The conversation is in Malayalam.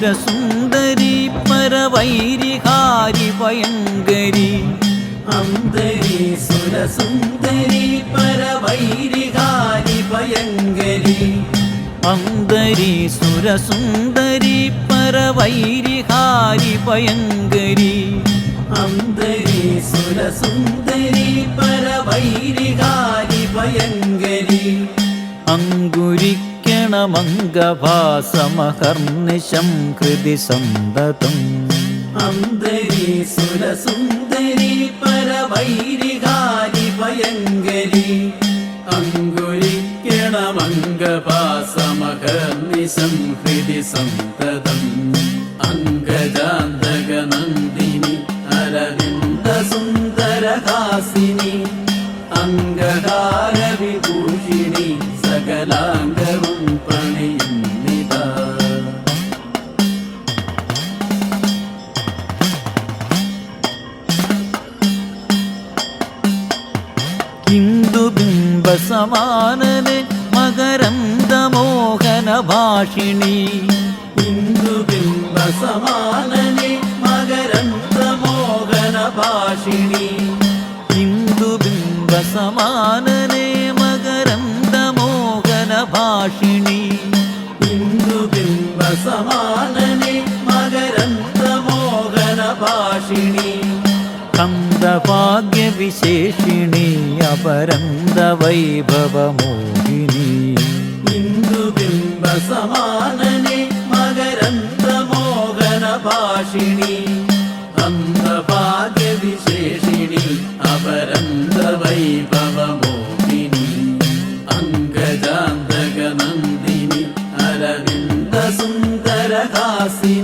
സുരസുന്ദരി പരവൈരിഹാരി ഭയങ്കരി. അന്തരി സുരസുന്ദരി പരവൈരിഹാരി ഭയങ്കരി. അന്തരി സുരസുന്ദരി പരവൈരിഹാരി ഭയങ്കരി. അന്തരി സുരസുന്ദരി പരവൈരിഹാരി ഭയങ്കരി. അങ്കുരിക്ക അങ്കുരിക്കണമംഗഭാസമഹർനിശം ഹൃദി സന്തതം. അന്തരി സുരസുന്ദരി പരവൈരികാരി ഭയങ്കരി. അങ്കുരിക്കണമംഗപാസമകർനിശം ഹൃദി സന്തതം. അംഗജാന്തകനന്ദിനി അരവിന്ദ സുന്ദരഹാസിനി അംഗകാര ഇന്ദുബിംബസമാനന് മകരന്ദമോഹന ഭാഷിണി ഇന്ദുബിംബ സമാനനി മകരന്ദമോഹന ഭാഷിണി ഇന്ദുബിംബസമാനന് മകരന്ദമോഹന ഭാഷിണി വിശേഷിണി അപരന്ത വൈഭവമോഹിനി. ഇന്ദുബിംബ സമാനനെ മകരന്ത മോഹന ഭാഷിണി. അന്തഭാഗ്യ വിശേഷിണി അപരന്ത വൈഭവമോഹിനി. അംഗജാന്തകനന്ദിനി അരവിന്ദ സുന്ദരഹാസിനി